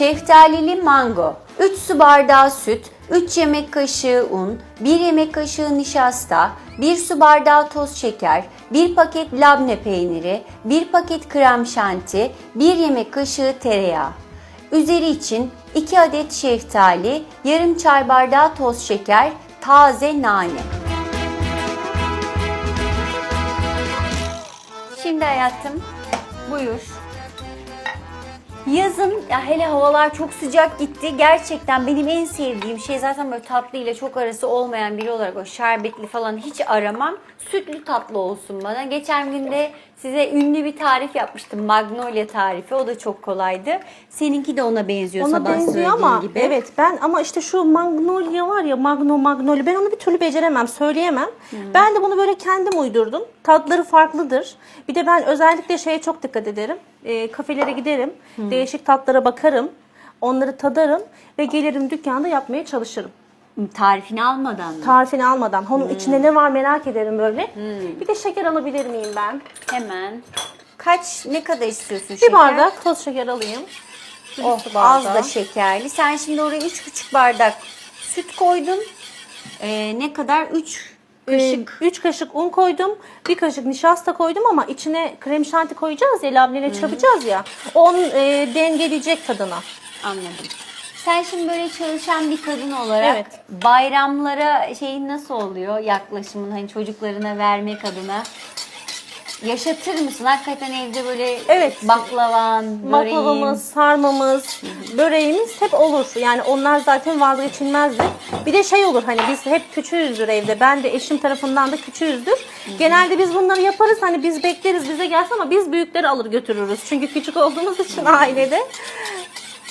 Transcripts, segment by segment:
Şeftalili mango. 3 su bardağı süt, 3 yemek kaşığı un, 1 yemek kaşığı nişasta, 1 su bardağı toz şeker, 1 paket labne peyniri, 1 paket krem şanti, 1 yemek kaşığı tereyağı. Üzeri için 2 adet şeftali, yarım çay bardağı toz şeker, taze nane. Şimdi hayatım buyur. Yazın ya hele havalar çok sıcak gitti. Gerçekten benim en sevdiğim şey zaten böyle tatlı ile çok arası olmayan biri olarak o şerbetli falan hiç aramam. Sütlü tatlı olsun bana. Geçen gün de size ünlü bir tarif yapmıştım. Magnolia tarifi. O da çok kolaydı. Seninki de ona benziyor Ona sabah benziyor söylediğin ama gibi. evet ben ama işte şu magnolia var ya magno magnolia ben onu bir türlü beceremem söyleyemem. Ben de bunu böyle kendim uydurdum. Tatları farklıdır. Bir de ben özellikle şeye çok dikkat ederim. E, kafelere giderim. Değişik tatlara bakarım. Onları tadarım ve gelirim dükkanda yapmaya çalışırım. Tarifini almadan mı? Tarifini almadan. Onun içinde ne var merak ederim böyle. Bir de şeker alabilir miyim ben? Hemen. Kaç, ne kadar istiyorsun Bir şeker? bardak toz şeker alayım. Bir Oh, az da şekerli. Sen şimdi oraya üç buçuk bardak süt koydun. Ee, ne kadar? Üç kaşık. 3 kaşık un koydum. Bir kaşık nişasta koydum ama içine krem şanti koyacağız ya labneyle çırpacağız ya. O Onun e, dengeleyecek tadına. Anladım. Sen şimdi böyle çalışan bir kadın olarak Evet. bayramlara şeyin nasıl oluyor yaklaşımın hani çocuklarına vermek adına? Yaşatır mısın? Hakikaten evde böyle Evet. baklavan. Baklavamız, sarmamız, böreğimiz hep olur. Yani onlar zaten vazgeçilmezdir. Bir de şey olur hani biz hep küçüğüzdür evde. Ben de eşim tarafından da küçüğüzdür. Genelde biz bunları yaparız. Hani biz bekleriz bize gelsin ama biz büyükleri alır götürürüz. Çünkü küçük olduğumuz için ailede.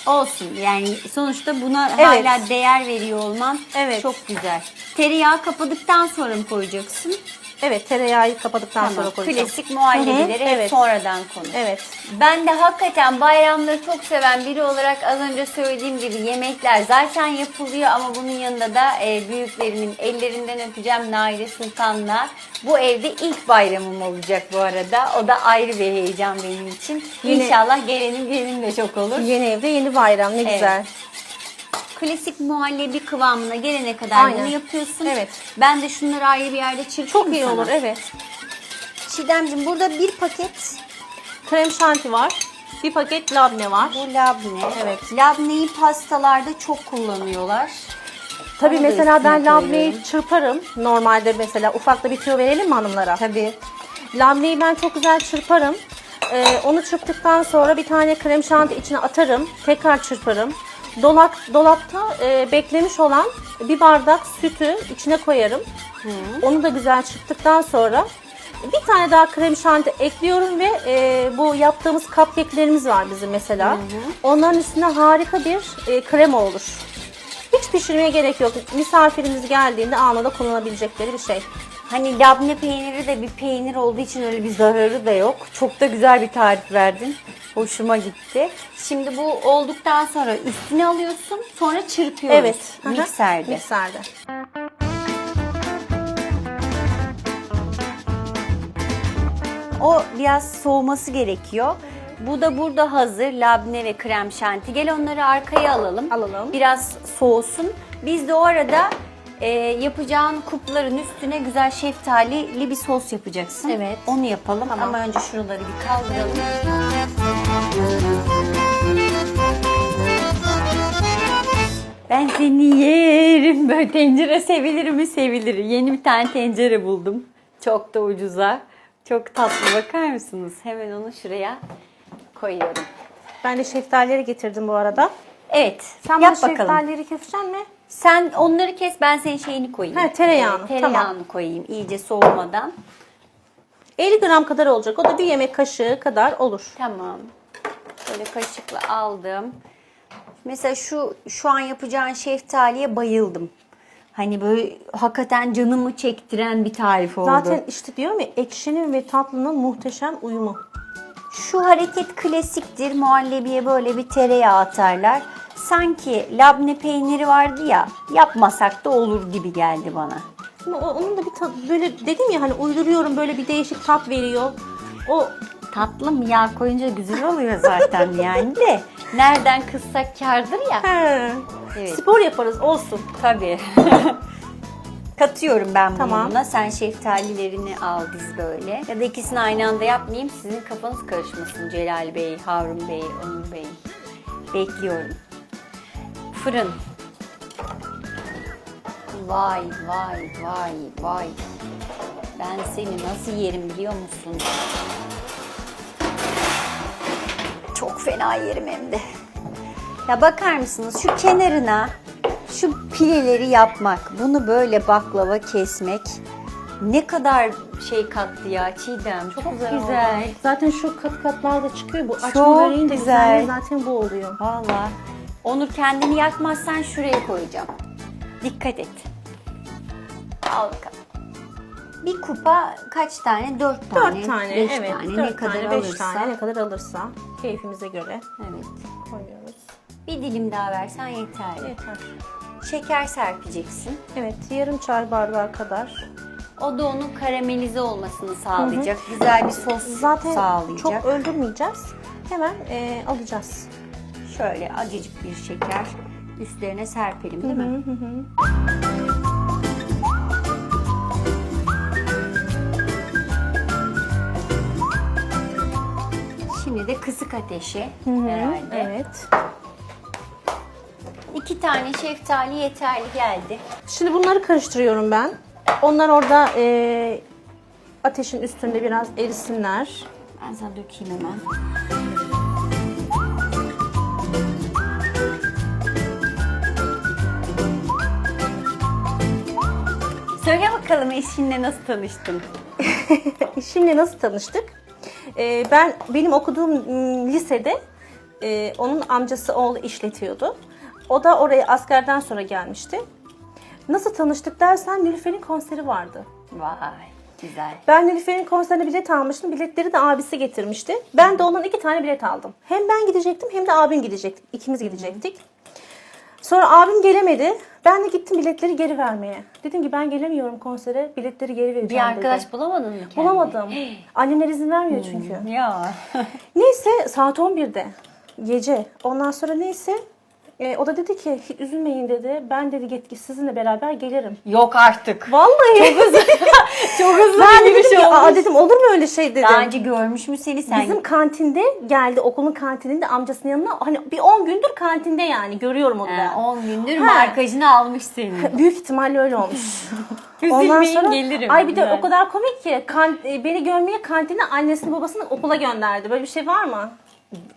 Olsun. Yani sonuçta buna Evet. hala değer veriyor olman Evet. çok güzel. Tereyağı kapadıktan sonra mı koyacaksın? Evet tereyağı kapadıktan Tamam. sonra koyacağım. Klasik muhallebileri Hı hı, hep evet. sonradan konu. Evet. Ben de hakikaten bayramları çok seven biri olarak az önce söylediğim gibi yemekler zaten yapılıyor ama bunun yanında da e, büyüklerimin ellerinden öpeceğim Naire Sultan'la. Bu evde ilk bayramım olacak bu arada. O da ayrı bir heyecan benim için. Yine- İnşallah gelenin gelin de çok olur. Yeni evde yeni bayram ne Evet. güzel. Klasik muhallebi kıvamına gelene kadar Aynen. bunu yapıyorsun. Evet. Ben de şunları ayrı bir yerde çırpayım Çok iyi sana. olur evet. Çiğdemciğim burada bir paket Krem şanti var. Bir paket labne var. Bu labne. Evet. Labneyi pastalarda çok kullanıyorlar. Tabii Onu da mesela üstüne ben labneyi koyuyorum. çırparım. Normalde mesela ufak da bir tüyo verelim mi hanımlara? Tabii. Labneyi ben çok güzel çırparım. Ee, onu çırptıktan sonra bir tane krem şanti içine atarım. Tekrar çırparım. Dolap, dolapta e, beklemiş olan bir bardak sütü içine koyarım. Onu da güzel çırptıktan sonra bir tane daha krem şanti ekliyorum ve e, bu yaptığımız cupcake'lerimiz var bizim mesela. Onların üstüne harika bir e, krema olur. Hiç pişirmeye gerek yok. Misafirimiz geldiğinde anında kullanabilecekleri bir şey. Hani labne peyniri de bir peynir olduğu için öyle bir zararı da yok. Çok da güzel bir tarif verdin. Hoşuma gitti. Şimdi bu olduktan sonra üstüne alıyorsun. Sonra çırpıyoruz. Evet. Mikserde. Mikserde. O biraz soğuması gerekiyor. Bu da burada hazır labne ve krem şanti. Gel onları arkaya alalım. Alalım. Biraz soğusun. Biz de o arada e, yapacağın kupların üstüne güzel şeftalili bir sos yapacaksın. Evet. Onu yapalım Tamam. ama önce şuraları bir kaldıralım. Ben seni yerim. Böyle tencere sevilir mi sevilir. Yeni bir tane tencere buldum. Çok da ucuza. Çok tatlı bakar mısınız? Hemen onu şuraya koyuyorum. Ben de şeftalileri getirdim bu arada. Evet. Sen yap bakalım. şeftalileri keseceksin mi? Sen onları kes ben senin şeyini koyayım. Ha, tereyağını, Ee, tereyağını tamam. koyayım iyice soğumadan. 50 gram kadar olacak. O da bir yemek kaşığı kadar olur. Tamam. Böyle kaşıkla aldım. Mesela şu şu an yapacağın şeftaliye bayıldım. Hani böyle hakikaten canımı çektiren bir tarif oldu. Zaten işte diyorum ya ekşinin ve tatlının muhteşem uyumu. Şu hareket klasiktir. Muhallebiye böyle bir tereyağı atarlar. Sanki labne peyniri vardı ya yapmasak da olur gibi geldi bana. Ama o- onun da bir tat, böyle dedim ya hani uyduruyorum böyle bir değişik tat veriyor. O Tatlı mı yağ koyunca güzel oluyor zaten yani de. Nereden kıssak kardır ya. He. Evet. Spor yaparız olsun. Tabii. Katıyorum ben Tamam. buna. Sen şeftalilerini al diz böyle. Ya da ikisini aynı anda yapmayayım. Sizin kafanız karışmasın Celal Bey, Harun Bey, Onur Bey. Bekliyorum. Fırın. Vay vay vay vay. Ben seni nasıl yerim biliyor musun? Çok fena yerim hem de. Ya bakar mısınız şu kenarına şu pileleri yapmak, bunu böyle baklava kesmek ne kadar şey kattı ya Çiğdem. Çok, güzel. oldu. Zaten şu kat katlar da çıkıyor. Bu açma Çok güzel. zaten bu oluyor. Valla. Onur kendini yakmazsan şuraya koyacağım. Dikkat et. Al bakalım. Bir kupa kaç tane? Dört tane. Dört tane, beş evet. tane. dört ne kadar tane, beş alırsa. tane ne kadar alırsa keyfimize göre Evet. koyuyoruz. Bir dilim daha versen yeterli. Yeter. Şeker serpeceksin. Evet, yarım çay bardağı kadar. O da onun karamelize olmasını sağlayacak. Güzel bir sos Zaten sağlayacak. çok öldürmeyeceğiz. Hemen e, alacağız. Şöyle acıcık bir şeker üstlerine serpelim değil mi? Şimdi de kısık ateşe herhalde. Evet. İki tane şeftali yeterli geldi. Şimdi bunları karıştırıyorum ben. Onlar orada e, ateşin üstünde biraz erisinler. Ben sana dökeyim hemen. Söyle bakalım eşinle nasıl tanıştın? Şimdi nasıl tanıştık? E, ben benim okuduğum m, lisede e, onun amcası oğlu işletiyordu. O da oraya askerden sonra gelmişti. Nasıl tanıştık dersen Nilüfer'in konseri vardı. Vay güzel. Ben Nilüfer'in konserine bilet almıştım. Biletleri de abisi getirmişti. Ben de ondan iki tane bilet aldım. Hem ben gidecektim hem de abim gidecekti. İkimiz gidecektik. Sonra abim gelemedi. Ben de gittim biletleri geri vermeye. Dedim ki ben gelemiyorum konsere. Biletleri geri vereceğim Bir arkadaş bulamadın mı kendine? Bulamadım. Annemler izin vermiyor çünkü. Ya. Neyse saat 11'de gece. Ondan sonra neyse e, o da dedi ki üzülmeyin dedi. Ben dedi git sizinle beraber gelirim. Yok artık. Vallahi. Çok hızlı. Çok hızlı ben bir giriş ki olmuş. aa dedim olur mu öyle şey dedim. Daha önce görmüş mü seni sen? Bizim kantinde geldi okulun kantininde amcasının yanına hani bir 10 gündür kantinde yani görüyorum onu da. 10 gündür Ha. markajını almış seni. Büyük ihtimalle öyle olmuş. Üzülmeyin gelirim. Ay bir de Güzel. o kadar komik ki kan, e, beni görmeye kantine annesini babasını okula gönderdi. Böyle bir şey var mı?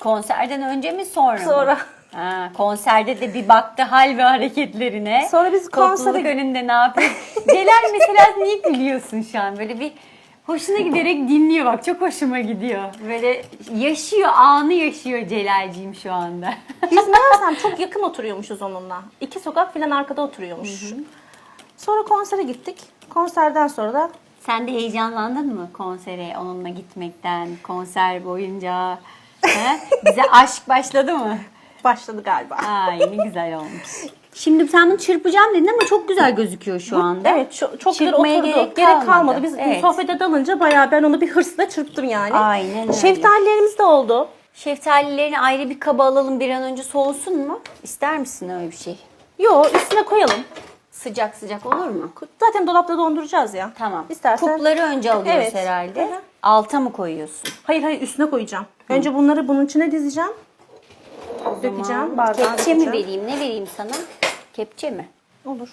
Konserden önce mi sonra mı? Ha, konserde de bir baktı hal ve hareketlerine. Sonra biz Topluluk konsere- önünde ne yapıyor? Celal mesela niye gülüyorsun şu an? Böyle bir hoşuna giderek dinliyor bak çok hoşuma gidiyor. Böyle yaşıyor anı yaşıyor Celal'ciğim şu anda. Biz meğersem çok yakın oturuyormuşuz onunla. İki sokak falan arkada oturuyormuş. Sonra konsere gittik. Konserden sonra da Sen de heyecanlandın mı konsere onunla gitmekten, konser boyunca? He? Bize aşk başladı mı? Başladı galiba. Ay ne güzel olmuş. Şimdi sen bunu çırpacağım dedin ama çok güzel gözüküyor şu anda. Evet çok, çok güzel oturdu. gerek Gerek, kalmadı. kalmadı. Biz Evet. sohbete dalınca bayağı ben onu bir hırsla çırptım yani. Aynen öyle. Şeftalilerimiz de oldu. Şeftalilerini ayrı bir kaba alalım bir an önce soğusun mu? İster misin öyle bir şey? Yo üstüne koyalım. Sıcak sıcak olur mu? Zaten dolapta donduracağız ya. Tamam. İstersen. Kupları önce alıyoruz Evet. herhalde. Hı hı. Alta mı koyuyorsun? Hayır hayır üstüne koyacağım. Önce bunları bunun içine dizeceğim. Dökeceğim bardağa Kepçe mi dökeceğim. vereyim? Ne vereyim sana? Kepçe mi? Olur.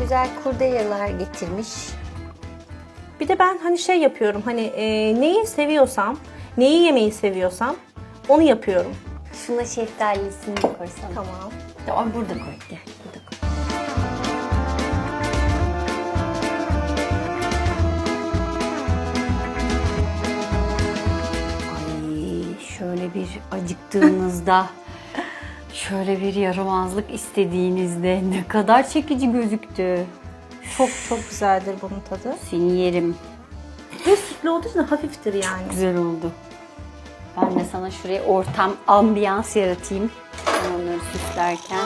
Güzel kurdelalar getirmiş. Bir de ben hani şey yapıyorum hani e, neyi seviyorsam, neyi yemeyi seviyorsam onu yapıyorum. Şuna şeftalisini de koysana. Tamam. Tamam burada koy. Gel burada koy. Ay şöyle bir acıktığınızda şöyle bir yaramazlık istediğinizde ne kadar çekici gözüktü. Çok çok güzeldir bunun tadı. Seni yerim. Ve sütlü olduğu için hafiftir yani. Güzel oldu. Ben de sana şuraya ortam, ambiyans yaratayım. Onları süslerken.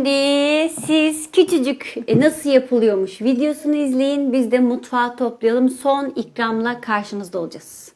Şimdi siz küçücük e, nasıl yapılıyormuş videosunu izleyin. Biz de mutfağı toplayalım. Son ikramla karşınızda olacağız.